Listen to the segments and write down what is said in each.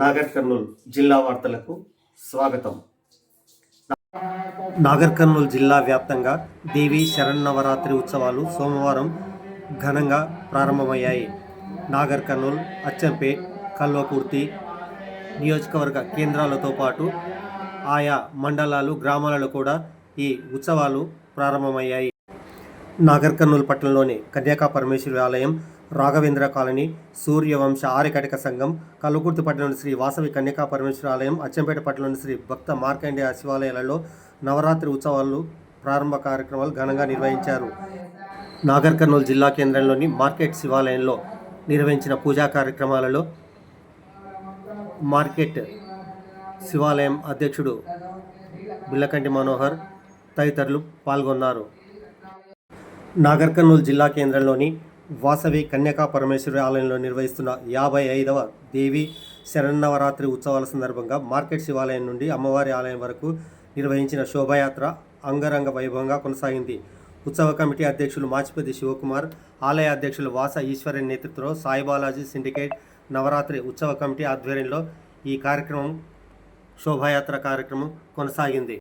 నాగర్ కర్నూలు జిల్లా వార్తలకు స్వాగతం. నాగర్ కర్నూలు జిల్లా వ్యాప్తంగా దేవి శరన్నవరాత్రి ఉత్సవాలు సోమవారం ఘనంగా ప్రారంభమయ్యాయి. నాగర్ కర్నూలు అచ్చంపేట్ కల్వకుర్తి నియోజకవర్గ కేంద్రాలతో పాటు ఆయా మండలాలు గ్రామాలలో కూడా ఈ ఉత్సవాలు ప్రారంభమయ్యాయి. నాగర్ కర్నూలు పట్టణంలోని కన్యాకా పరమేశ్వరి ఆలయం రాఘవేంద్ర కాలనీ సూర్యవంశ ఆర్యకటిక సంఘం కల్లుకుర్తి పట్టణంలోని శ్రీ వాసవి కన్యకా పరమేశ్వర ఆలయం అచ్చంపేట పట్టణంలోని శ్రీ భక్త మార్కండేయ శివాలయాలలో నవరాత్రి ఉత్సవాలు ప్రారంభ కార్యక్రమాలు ఘనంగా నిర్వహించారు. నాగర్ కర్నూలు జిల్లా కేంద్రంలోని మార్కెట్ శివాలయంలో నిర్వహించిన పూజా కార్యక్రమాలలో మార్కెట్ శివాలయం అధ్యక్షుడు బిల్లకంటి మనోహర్ తదితరులు పాల్గొన్నారు. నాగర్ కర్నూలు జిల్లా కేంద్రంలోని వాసవి కన్యకా పరమేశ్వరి ఆలయంలో నిర్వహిస్తున్న యాభై ఐదవ దేవి శరన్నవరాత్రి ఉత్సవాల సందర్భంగా మార్కెట్ శివాలయం నుండి అమ్మవారి ఆలయం వరకు నిర్వహించిన శోభాయాత్ర అంగరంగ వైభవంగా కొనసాగింది. ఉత్సవ కమిటీ అధ్యక్షులు మాచిపతి శివకుమార్ ఆలయ అధ్యక్షులు వాస ఈశ్వరి నేతృత్వంలో సాయిబాలాజీ సిండికేట్ నవరాత్రి ఉత్సవ కమిటీ ఆధ్వర్యంలో ఈ కార్యక్రమం శోభాయాత్ర కార్యక్రమం కొనసాగింది.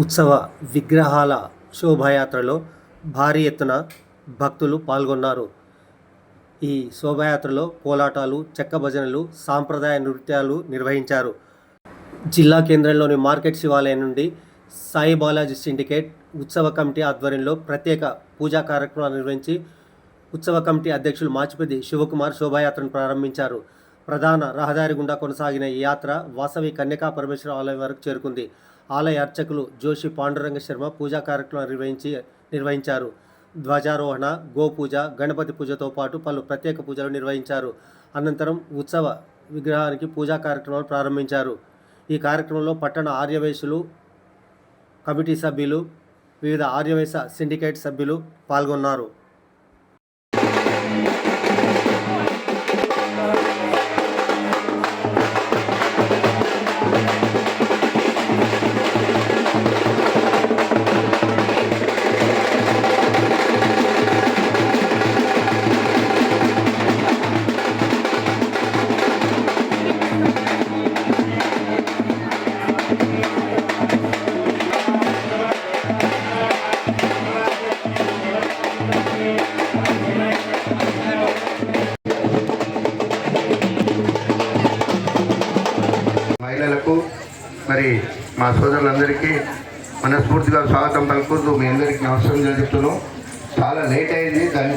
ఉత్సవ విగ్రహాల శోభాయాత్రలో భారీ ఎత్తున భక్తులు పాల్గొన్నారు. ఈ శోభాయాత్రలో కోలాటాలు చెక్క భజనలు సాంప్రదాయ నృత్యాలు నిర్వహించారు. జిల్లా కేంద్రంలోని మార్కెట్ శివాలయం నుండి సాయి బాలాజీ సిండికేట్ ఉత్సవ కమిటీ ఆధ్వర్యంలో ప్రత్యేక పూజా కార్యక్రమాలు నిర్వహించి ఉత్సవ కమిటీ అధ్యక్షులు మాచిపతి శివకుమార్ శోభాయాత్రను ప్రారంభించారు. ప్రధాన రహదారి గుండా కొనసాగిన ఈ యాత్ర వాసవి కన్యకా పరమేశ్వర ఆలయం వరకు చేరుకుంది. ఆలయ అర్చకులు జోషి పాండురంగ శర్మ పూజా కార్యక్రమాలు నిర్వహించి నిర్వహించారు. ధ్వజారోహణ గోపూజ గణపతి పూజతో పాటు పలు ప్రత్యేక పూజలు నిర్వహించారు. అనంతరం ఉత్సవ విగ్రహానికి పూజా కార్యక్రమాలు ప్రారంభించారు. ఈ కార్యక్రమంలో పట్టణ ఆర్యవేశులు కమిటీ సభ్యులు వివిధ ఆర్యవేశ సిండికేట్ సభ్యులు పాల్గొన్నారు. మా సోదరులందరికీ మనస్ఫూర్తిగా స్వాగతం పలుకుతూ మీ అందరికీ నమస్కారం చెప్తున్నాం చాలా లేట్ అయింది దాన్ని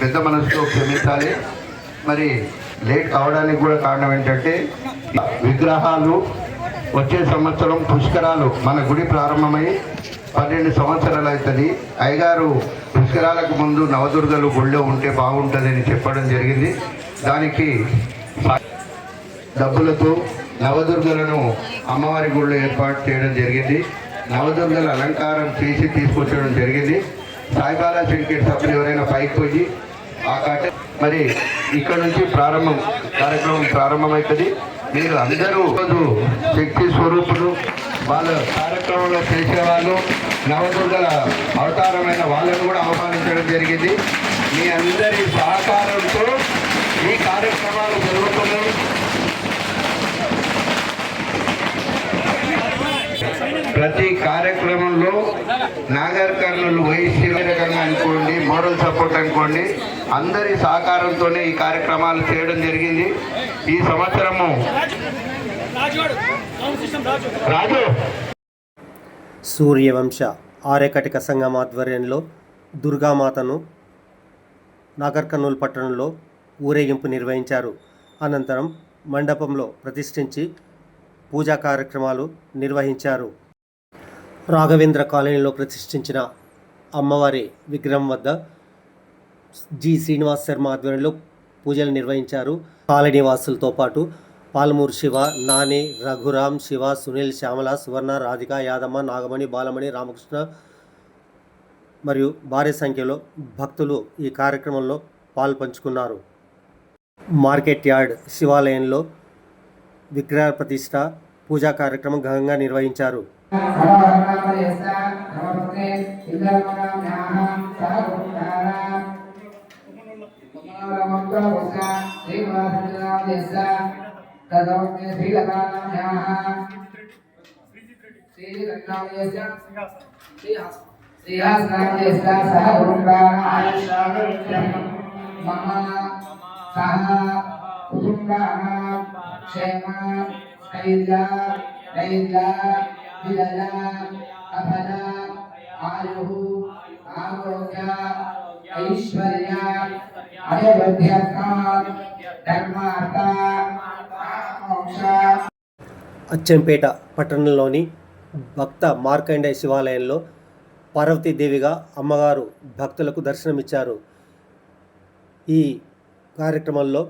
పెద్ద మనసుతో క్షమించాలి. మరి లేట్ కావడానికి కూడా కారణం ఏంటంటే విగ్రహాలు వచ్చే సంవత్సరం పుష్కరాలు మన గుడి ప్రారంభమై పన్నెండు సంవత్సరాలు అవుతుంది. అయ్యగారు పుష్కరాలకు ముందు నవదుర్గలు గుళ్ళో ఉంటే బాగుంటుందని చెప్పడం జరిగింది. దానికి డబ్బులతో నవదుర్గలను అమ్మవారి గుడిలో ఏర్పాటు చేయడం జరిగింది. నవదుర్గల అలంకారం చేసి తీసుకొచ్చడం జరిగింది. సాయిబాలా సిండికేట్ సభ్యులు ఎవరైనా పైకి పోయి ఆ కాట మరి ఇక్కడ నుంచి ప్రారంభం కార్యక్రమం ప్రారంభమవుతుంది. మీరు అందరూ రోజు శక్తి స్వరూపులు వాళ్ళ కార్యక్రమంలో చేసేవాళ్ళు నవదుర్గల అవతారమైన వాళ్ళను కూడా ఆహ్వానించడం జరిగింది. మీ అందరి సహకారంతో ఈ కార్యక్రమాలు జరుగుతున్నాయి ప్రతి కార్యక్రమంలో నాగర్ కర్నూలు వైసీ రకంగా అనుకోండి మోడల్ సపోర్ట్ అనుకోండి అందరి సహకారంతోనే ఈ కార్యక్రమాలు చేయడం జరిగింది. ఈ సంవత్సరము రాజు. సూర్యవంశ ఆర్యకటిక సంఘం ఆధ్వర్యంలో దుర్గామాతను నాగర్ కర్నూలు పట్టణంలో ఊరేగింపు నిర్వహించారు. అనంతరం మండపంలో ప్రతిష్ఠించి పూజా కార్యక్రమాలు నిర్వహించారు. రాఘవేంద్ర కాలనీలో ప్రతిష్ఠించిన అమ్మవారి విగ్రహం వద్ద జి శ్రీనివాస్ శర్మ ఆధ్వర్యంలో పూజలు నిర్వహించారు. కాలనీ వాసులతో పాటు పాలమూరు శివ నాని రఘురామ్ శివ సునీల్ శ్యామల సువర్ణ రాధిక యాదమ్మ నాగమణి బాలమణి రామకృష్ణ మరియు భారీ సంఖ్యలో భక్తులు ఈ కార్యక్రమంలో పాల్పంచుకున్నారు. మార్కెట్ యార్డ్ శివాలయంలో విగ్రహ ప్రతిష్ట పూజా కార్యక్రమం ఘనంగా నిర్వహించారు. यस्ता प्रवर्तते इन्द्रमणाम्याः सः गुरुकाराः मङ्गलमङ्गलवसा श्रीवासनाम् यस्ता तदौक्ते श्रीलतानाम्याः श्रीरत्नाम् यस्ता श्रीहासनाम् यस्ता सः गुरुकाराः मम सः कुटुम्बानां, क्षेमा शैला शैला विलला అభయ ఆయు ఆరోగ్య ఐశ్వర్య ధర్మార్థ మోక్ష అచ్చంపేట పట్టణంలోని భక్త మార్కండేయ శివాలయంలో పార్వతీదేవిగా అమ్మగారు భక్తులకు దర్శనమిచ్చారు. ఈ కార్యక్రమంలో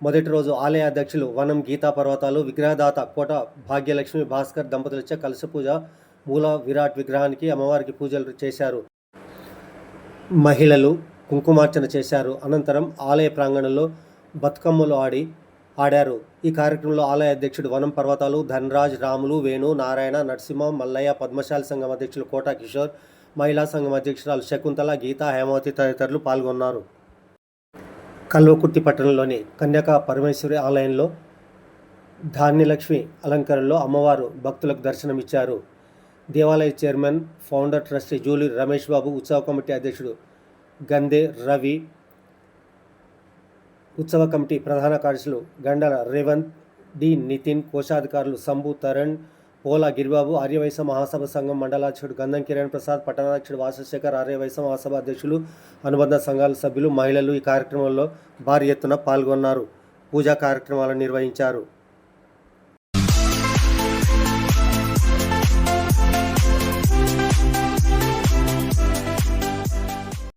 మొదటి రోజు ఆలయ అధ్యక్షులు వనం గీతా పర్వతాలు విగ్రహదాత కోట భాగ్యలక్ష్మి భాస్కర్ దంపతులచే కలశ పూజ మూల విరాట్ విగ్రహానికి అమ్మవారికి పూజలు చేశారు. మహిళలు కుంకుమార్చన చేశారు. అనంతరం ఆలయ ప్రాంగణంలో బతుకమ్మలు ఆడి ఆడారు. ఈ కార్యక్రమంలో ఆలయ అధ్యక్షుడు వనం పర్వతాలు ధనరాజ్ రాములు వేణు నారాయణ నరసింహ మల్లయ్య పద్మశాలి సంఘం అధ్యక్షులు కోటా కిషోర్ మహిళా సంఘం అధ్యక్షురాలు శకుంతల గీత హేమావతి తదితరులు పాల్గొన్నారు. కల్వకుర్తి పట్టణంలోని కన్యకా పరమేశ్వరి ఆలయంలో ధాన్యలక్ష్మి అలంకరణలో అమ్మవారు భక్తులకు దర్శనమిచ్చారు. దేవాలయ chairman founder trustee Juli Ramesh Babu ఉత్సవ కమిటీ అధ్యక్షుడు గందే రవి ఉత్సవ కమిటీ ప్రధాన కార్యదర్శులు గండల రేవంత్ డి నితిన్ కోశాధికారులు సంబు తరణ్ పోలా గిరిబాబు ఆర్యవైశ్య మహాసభ సంఘం మండలాధ్యక్షుడు గంధం కిరణ్ ప్రసాద్ పట్టణాధ్యక్షుడు వాసశేఖర్ ఆర్యవైశ్య మహాసభ అధ్యక్షులు అనుబంధ సంఘాల సభ్యులు మహిళలు ఈ కార్యక్రమంలో భారీ ఎత్తున పాల్గొన్నారు. పూజా కార్యక్రమాలు నిర్వహించారు.